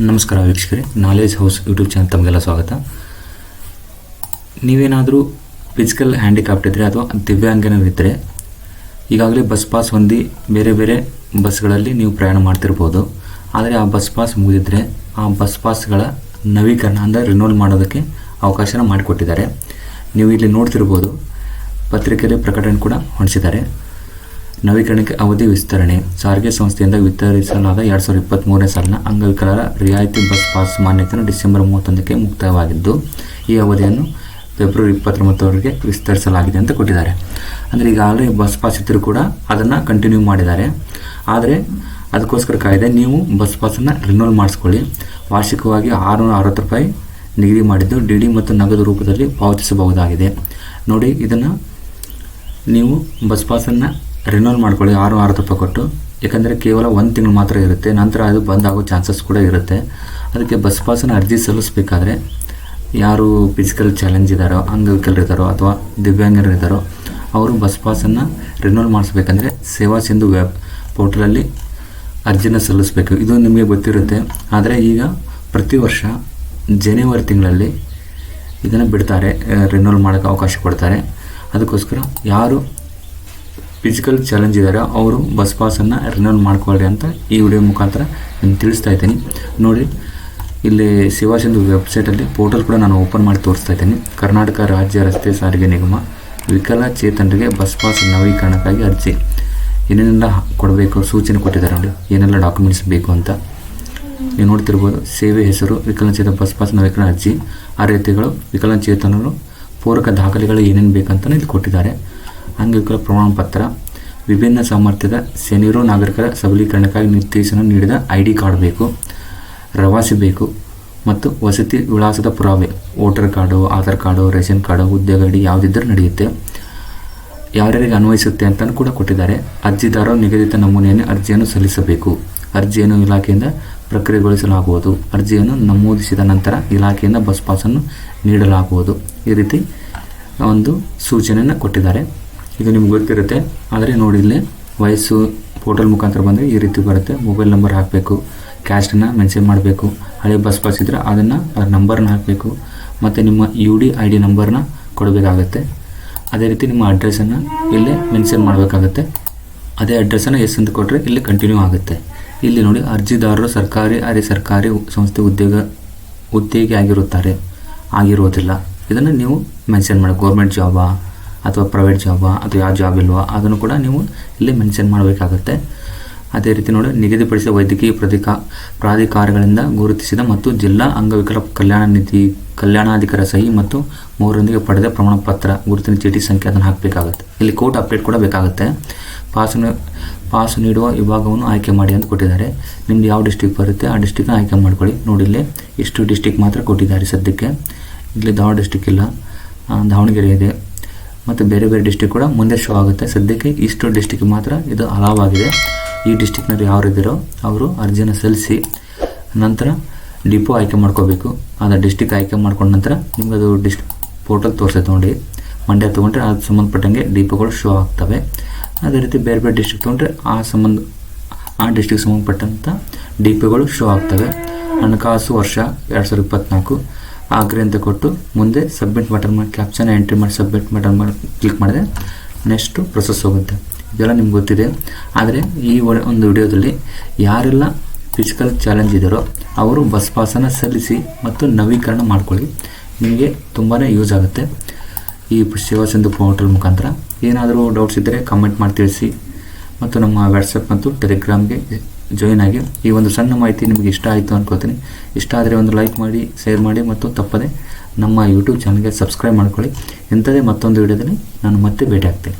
ನಮಸ್ಕಾರ ವೀಕ್ಷಕರೇ knowledge house YouTube channel ತಮಗೆಲ್ಲ ಸ್ವಾಗತ. ನೀವೇನಾದರೂ ಫಿಸಿಕಲ್ ಹ್ಯಾಂಡಿಕ್ಯಾಪ್ಟ್ ಇದ್ದರೆ ಅಥವಾ ದಿವ್ಯಾಂಗನರಿದ್ದರೆ ಈಗಾಗಲೇ ಬಸ್ ಪಾಸ್ ಹೊಂದಿ ಬೇರೆ ಬೇರೆ ಬಸ್ಗಳಲ್ಲಿ ನೀವು ಪ್ರಯಾಣ ಮಾಡ್ತಿರ್ಬೋದು. ಆದರೆ ಆ ಬಸ್ ಪಾಸ್ ಮುಗಿದಿದ್ದರೆ ಆ ಬಸ್ ಪಾಸ್ಗಳ ನವೀಕರಣ ಅಂದರೆ ರಿನೋಲ್ ಮಾಡೋದಕ್ಕೆ ಅವಕಾಶನ ಮಾಡಿಕೊಟ್ಟಿದ್ದಾರೆ. ನೀವು ಇಲ್ಲಿ ನೋಡ್ತಿರ್ಬೋದು, ಪತ್ರಿಕೆಯಲ್ಲಿ ಪ್ರಕಟಣೆ ಕೂಡ ಹೊಂದಿಸಿದ್ದಾರೆ. ನವೀಕರಣಕ್ಕೆ ಅವಧಿ ವಿಸ್ತರಣೆ. ಸಾರಿಗೆ ಸಂಸ್ಥೆಯಿಂದ ವಿತರಿಸಲಾದ ಎರಡು ಸಾವಿರದ ಇಪ್ಪತ್ತ್ಮೂರನೇ ಸಾಲಿನ ಅಂಗವಿಕಲರ ರಿಯಾಯಿತಿ ಬಸ್ ಪಾಸ್ ಮಾನ್ಯತೆಯನ್ನು ಡಿಸೆಂಬರ್ ಮೂವತ್ತೊಂದಕ್ಕೆ ಮುಕ್ತವಾಗಿದ್ದು, ಈ ಅವಧಿಯನ್ನು ಫೆಬ್ರವರಿ ಇಪ್ಪತ್ತೊಂಬತ್ತರವರೆಗೆ ವಿಸ್ತರಿಸಲಾಗಿದೆ ಅಂತ ಕೊಟ್ಟಿದ್ದಾರೆ. ಅಂದರೆ ಆಲ್ರೆಡಿ ಬಸ್ ಪಾಸ್ ಇದ್ದರೂ ಕೂಡ ಅದನ್ನು ಕಂಟಿನ್ಯೂ ಮಾಡಿದ್ದಾರೆ. ಆದರೆ ಅದಕ್ಕೋಸ್ಕರ ಕಾಯ್ದೆ, ನೀವು ಬಸ್ ಪಾಸನ್ನು ರಿನ್ಯೂಲ್ ಮಾಡಿಸ್ಕೊಳ್ಳಿ. ವಾರ್ಷಿಕವಾಗಿ ಆರುನೂರ ಅರವತ್ತು ರೂಪಾಯಿ ನಿಗದಿ ಮಾಡಿದ್ದು ಡಿ ಡಿ ಮತ್ತು ನಗದು ರೂಪದಲ್ಲಿ ಪಾವತಿಸಬಹುದಾಗಿದೆ. ನೋಡಿ, ಇದನ್ನು ನೀವು ಬಸ್ ಪಾಸನ್ನು ರಿನೋಲ್ ಮಾಡ್ಕೊಳ್ಳಿ, ಆರು ಆರು ರೂಪಾಯಿ ಕೊಟ್ಟು. ಯಾಕಂದರೆ ಕೇವಲ ಒಂದು ತಿಂಗಳು ಮಾತ್ರ ಇರುತ್ತೆ. ನಂತರ ಅದು ಬಂದಾಗೋ ಚಾನ್ಸಸ್ ಕೂಡ ಇರುತ್ತೆ. ಅದಕ್ಕೆ ಬಸ್ ಪಾಸನ್ನು ಅರ್ಜಿ ಸಲ್ಲಿಸಬೇಕಾದ್ರೆ ಯಾರು ಫಿಸಿಕಲ್ ಚಾಲೆಂಜ್ ಇದ್ದಾರೋ, ಅಂಗವಿಕಲರಿದ್ದಾರೋ ಅಥವಾ ದಿವ್ಯಾಂಗರಿದ್ದಾರೋ, ಅವರು ಬಸ್ ಪಾಸನ್ನು ರಿನೋಲ್ ಮಾಡಿಸ್ಬೇಕಂದ್ರೆ ಸೇವಾ ಸಿಂಧು ವೆಬ್ ಪೋರ್ಟಲಲ್ಲಿ ಅರ್ಜಿನ ಸಲ್ಲಿಸಬೇಕು. ಇದು ನಿಮಗೆ ಗೊತ್ತಿರುತ್ತೆ. ಆದರೆ ಈಗ ಪ್ರತಿ ವರ್ಷ ಜನವರಿ ತಿಂಗಳಲ್ಲಿ ಇದನ್ನು ಬಿಡ್ತಾರೆ ರಿನೋಲ್ ಮಾಡೋಕ್ಕೆ ಅವಕಾಶ ಕೊಡ್ತಾರೆ. ಅದಕ್ಕೋಸ್ಕರ ಯಾರು ಫಿಸಿಕಲ್ ಚಾಲೆಂಜ್ ಇದ್ದಾರೆ ಅವರು ಬಸ್ ಪಾಸನ್ನು ರಿನೌನ್ ಮಾಡ್ಕೊಳ್ಳಿ ಅಂತ ಈ ವಿಡಿಯೋ ಮುಖಾಂತರ ನಾನು ತಿಳಿಸ್ತಾ ಇದ್ದೀನಿ. ನೋಡಿ, ಇಲ್ಲಿ ಶಿವಾಚಂದ್ರ ವೆಬ್ಸೈಟಲ್ಲಿ ಪೋರ್ಟಲ್ ಕೂಡ ನಾನು ಓಪನ್ ಮಾಡಿ ತೋರಿಸ್ತಾ ಇದ್ದೀನಿ. ಕರ್ನಾಟಕ ರಾಜ್ಯ ರಸ್ತೆ ಸಾರಿಗೆ ನಿಗಮ ವಿಕಲಚೇತನರಿಗೆ ಬಸ್ ಪಾಸ್ ನವೀಕರಣಕ್ಕಾಗಿ ಅರ್ಜಿ. ಏನೇನೆಲ್ಲ ಕೊಡಬೇಕು, ಸೂಚನೆ ಕೊಟ್ಟಿದ್ದಾರೆ ನೋಡಿ. ಏನೆಲ್ಲ ಡಾಕ್ಯುಮೆಂಟ್ಸ್ ಬೇಕು ಅಂತ. ನೀವು ನೋಡ್ತಿರ್ಬೋದು, ಸೇವೆ ಹೆಸರು, ವಿಕಲಚೇತನ ಬಸ್ ಪಾಸ್ ನವೀಕರಣ ಅರ್ಜಿ ಅರ್ಹತೆಗಳು ವಿಕಲಚೇತನರು ಪೂರಕ ದಾಖಲೆಗಳು ಏನೇನು ಬೇಕಂತಲೇ ಇಲ್ಲಿ ಕೊಟ್ಟಿದ್ದಾರೆ. ಅಂಗವಿಕಲ ಪ್ರಮಾಣ ಪತ್ರ, ವಿಭಿನ್ನ ಸಾಮರ್ಥ್ಯದ ಸೆನಿರೋ ನಾಗರಿಕರ ಸಬಲೀಕರಣಕ್ಕಾಗಿ ನಿರ್ದೇಶನ ನೀಡಿದ ಐ ಡಿ ಕಾರ್ಡ್ ಬೇಕು, ರವಾಸಿ ಬೇಕು, ಮತ್ತು ವಸತಿ ವಿಳಾಸದ ಪುರಾವೆ, voter card, Aadhaar card, ration card, ಉದ್ಯೋಗ ಐ ಡಿ ಯಾವುದಿದ್ದರೂ ನಡೆಯುತ್ತೆ. ಯಾರ್ಯಾರಿಗೆ ಅನ್ವಯಿಸುತ್ತೆ ಅಂತಲೂ ಕೂಡ ಕೊಟ್ಟಿದ್ದಾರೆ. ಅರ್ಜಿದಾರರು ನಿಗದಿತ ನಮೂನೆಯನ್ನು ಅರ್ಜಿಯನ್ನು ಸಲ್ಲಿಸಬೇಕು. ಅರ್ಜಿಯನ್ನು ಇಲಾಖೆಯಿಂದ ಪ್ರಕ್ರಿಯೆಗೊಳಿಸಲಾಗುವುದು. ಅರ್ಜಿಯನ್ನು ನಮೂದಿಸಿದ ನಂತರ ಇಲಾಖೆಯಿಂದ ಬಸ್ ಪಾಸನ್ನು ನೀಡಲಾಗುವುದು. ಈ ರೀತಿ ಒಂದು ಸೂಚನೆಯನ್ನು ಕೊಟ್ಟಿದ್ದಾರೆ. ಇದು ನಿಮ್ಗೆ ಗೊತ್ತಿರುತ್ತೆ. ಆದರೆ ನೋಡಿ ಇಲ್ಲಿ ವಯಸ್ಸು ಪೋರ್ಟಲ್ ಮುಖಾಂತರ ಬಂದರೆ ಈ ರೀತಿ ಬರುತ್ತೆ. ಮೊಬೈಲ್ ನಂಬರ್ ಹಾಕಬೇಕು ಕ್ಯಾಸ್ಟನ್ನು ಮೆನ್ಷನ್ ಮಾಡಬೇಕು. ಹಳೆ ಬಸ್ ಪಾಸ್ ಇದ್ದರೆ ಅದನ್ನು ಅದರ ನಂಬರ್ನ ಹಾಕಬೇಕು. ಮತ್ತು ನಿಮ್ಮ ಯು ಡಿ ಐ ಡಿ ನಂಬರ್ನ ಕೊಡಬೇಕಾಗತ್ತೆ. ಅದೇ ರೀತಿ ನಿಮ್ಮ ಅಡ್ರೆಸ್ಸನ್ನು ಇಲ್ಲೇ ಮೆನ್ಷನ್ ಮಾಡಬೇಕಾಗತ್ತೆ. ಅದೇ ಅಡ್ರೆಸ್ಸನ್ನು ಎಸ್ ಅಂತ ಕೊಟ್ಟರೆ ಇಲ್ಲಿ ಕಂಟಿನ್ಯೂ ಆಗುತ್ತೆ. ಇಲ್ಲಿ ನೋಡಿ ಅರ್ಜಿದಾರರು ಸರ್ಕಾರಿ, ಅರೆ ಸರ್ಕಾರಿ ಸಂಸ್ಥೆ ಉದ್ಯೋಗ ಉದ್ಯೋಗಿ ಆಗಿರುತ್ತಾರೆ ಆಗಿರುವುದಿಲ್ಲ ಇದನ್ನು ನೀವು ಮೆನ್ಷನ್ ಮಾಡಿ. ಗೌರ್ಮೆಂಟ್ ಜಾಬಾ ಅಥವಾ ಪ್ರೈವೇಟ್ ಜಾಬಾ ಅಥವಾ ಯಾವ ಜಾಬ್ ಇಲ್ವಾ, ಅದನ್ನು ಕೂಡ ನೀವು ಇಲ್ಲಿ ಮೆನ್ಷನ್ ಮಾಡಬೇಕಾಗುತ್ತೆ. ಅದೇ ರೀತಿ ನೋಡಿ, ನಿಗದಿಪಡಿಸಿದ ವೈದ್ಯಕೀಯ ಪ್ರಧಿಕಾ ಪ್ರಾಧಿಕಾರಗಳಿಂದ ಗುರುತಿಸಿದ ಮತ್ತು ಜಿಲ್ಲಾ ಅಂಗವಿಕಲ ಕಲ್ಯಾಣ ನಿಧಿ, ಕಲ್ಯಾಣಾಧಿಕಾರ ಸಹಿ ಮತ್ತು ಮೂರರೊಂದಿಗೆ ಪಡೆದ ಪ್ರಮಾಣ ಪತ್ರ ಗುರುತಿನ ಚೀಟಿ ಸಂಖ್ಯೆ ಅದನ್ನು ಹಾಕಬೇಕಾಗುತ್ತೆ. ಇಲ್ಲಿ ಕೋರ್ಟ್ ಅಪ್ಡೇಟ್ ಕೂಡ ಬೇಕಾಗುತ್ತೆ. ಪಾಸು ಪಾಸ್ ನೀಡುವ ವಿಭಾಗವನ್ನು ಆಯ್ಕೆ ಮಾಡಿ ಅಂತ ಕೊಟ್ಟಿದ್ದಾರೆ. ನಿಮ್ದು ಯಾವ ಡಿಸ್ಟಿಕ್ ಬರುತ್ತೆ, ಆ ಡಿಸ್ಟಿಕ್ನ ಆಯ್ಕೆ ಮಾಡ್ಕೊಳ್ಳಿ. ನೋಡಿ, ಇಲ್ಲಿ ಇಷ್ಟು ಡಿಸ್ಟಿಕ್ ಮಾತ್ರ ಕೊಟ್ಟಿದ್ದಾರೆ ಸದ್ಯಕ್ಕೆ. ಇಲ್ಲಿ ದಾವಣ ಡಿಸ್ಟಿಕ್ ಇಲ್ಲ. ದಾವಣಗೆರೆ ಇದೆ. ಮತ್ತು ಬೇರೆ ಬೇರೆ ಡಿಸ್ಟಿಕ್ ಕೂಡ ಮುಂದೆ ಶೋ ಆಗುತ್ತೆ. ಸದ್ಯಕ್ಕೆ ಇಷ್ಟು ಡಿಸ್ಟಿಕ್ ಮಾತ್ರ ಇದು ಅಲಾವಾಗಿದೆ ಈ ಡಿಸ್ಟಿಕ್ನಲ್ಲಿ ಯಾರು ಇದ್ದೀರೋ ಅವರು ಅರ್ಜಿನ ಸಲ್ಲಿಸಿ, ನಂತರ ಡಿಪೋ ಆಯ್ಕೆ ಮಾಡ್ಕೋಬೇಕು. ಅದು ಡಿಸ್ಟಿಕ್ ಆಯ್ಕೆ ಮಾಡ್ಕೊಂಡ ನಂತರ ನಿಮ್ಗೆ ಅದು ಡಿಸ್ಟ್ ಪೋರ್ಟಲ್ ತೋರಿಸುತ್ತೆ ನೋಡಿ. ಮಂಡ್ಯ ತೊಗೊಂಡ್ರೆ ಅದಕ್ಕೆ ಸಂಬಂಧಪಟ್ಟಂಗೆ ಡಿಪೋಗಳು ಶೋ ಆಗ್ತವೆ. ಅದೇ ರೀತಿ ಬೇರೆ ಬೇರೆ ಡಿಸ್ಟಿಕ್ ತೊಗೊಂಡ್ರೆ ಆ ಸಂಬಂಧ, ಆ ಡಿಸ್ಟಿಕ್ ಸಂಬಂಧಪಟ್ಟಂಥ ಡಿಪೋಗಳು ಶೋ ಆಗ್ತವೆ. ಹಣಕಾಸು ವರ್ಷ ಎರಡು ಸಾವಿರದ ಇಪ್ಪತ್ತ್ನಾಲ್ಕು ಆಗ್ರಿ ಅಂತ ಕೊಟ್ಟು ಮುಂದೆ ಸಬ್ಮಿಟ್ ಬಟನ್ ಮಾಡಿ ಕ್ಯಾಪ್ಷನ್ ಎಂಟ್ರಿ ಮಾಡಿ ಸಬ್ಮಿಟ್ ಬಟನ್ ಮಾಡಿ ಕ್ಲಿಕ್ ಮಾಡಿದೆ ನೆಕ್ಸ್ಟು ಪ್ರೊಸೆಸ್ ಹೋಗುತ್ತೆ. ಇದೆಲ್ಲ ನಿಮ್ಗೆ ಗೊತ್ತಿದೆ. ಆದರೆ ಈ ಒಂದು ವಿಡಿಯೋದಲ್ಲಿ ಯಾರೆಲ್ಲ ಫಿಸಿಕಲ್ ಚಾಲೆಂಜ್ ಇದ್ದಾರೋ ಅವರು ಬಸ್ ಪಾಸನ್ನು ಸಲ್ಲಿಸಿ ಮತ್ತು ನವೀಕರಣ ಮಾಡ್ಕೊಳ್ಳಿ. ನಿಮಗೆ ತುಂಬಾ ಯೂಸ್ ಆಗುತ್ತೆ. ಈ ಸೇವಾ ಸಿಂಧು ಪೋರ್ಟಲ್ ಮುಖಾಂತರ. ಏನಾದರೂ ಡೌಟ್ಸ್ ಇದ್ದರೆ ಕಮೆಂಟ್ ಮಾಡಿ ತಿಳಿಸಿ. ಮತ್ತು ನಮ್ಮ ವಾಟ್ಸಪ್ ಮತ್ತು ಟೆಲಿಗ್ರಾಮ್ಗೆ ಜಾಯಿನ್ ಆಗಿ. ಈ ಒಂದು ಸಣ್ಣ ಮಾಹಿತಿ ನಿಮಗೆ ಇಷ್ಟ ಆಯಿತು ಅನ್ಕೋತೀನಿ ಇಷ್ಟ ಆದರೆ ಒಂದು ಲೈಕ್ ಮಾಡಿ ಶೇರ್ ಮಾಡಿ ಮತ್ತು ತಪ್ಪದೆ ನಮ್ಮ ಯೂಟ್ಯೂಬ್ ಚಾನಲ್ಗೆ ಸಬ್ಸ್ಕ್ರೈಬ್ ಮಾಡ್ಕೊಳ್ಳಿ. ಇಂಥದೇ ಮತ್ತೊಂದು ವಿಡಿಯೋದಲ್ಲಿ ನಾನು ಮತ್ತೆ ಭೇಟಿ ಆಗ್ತೇನೆ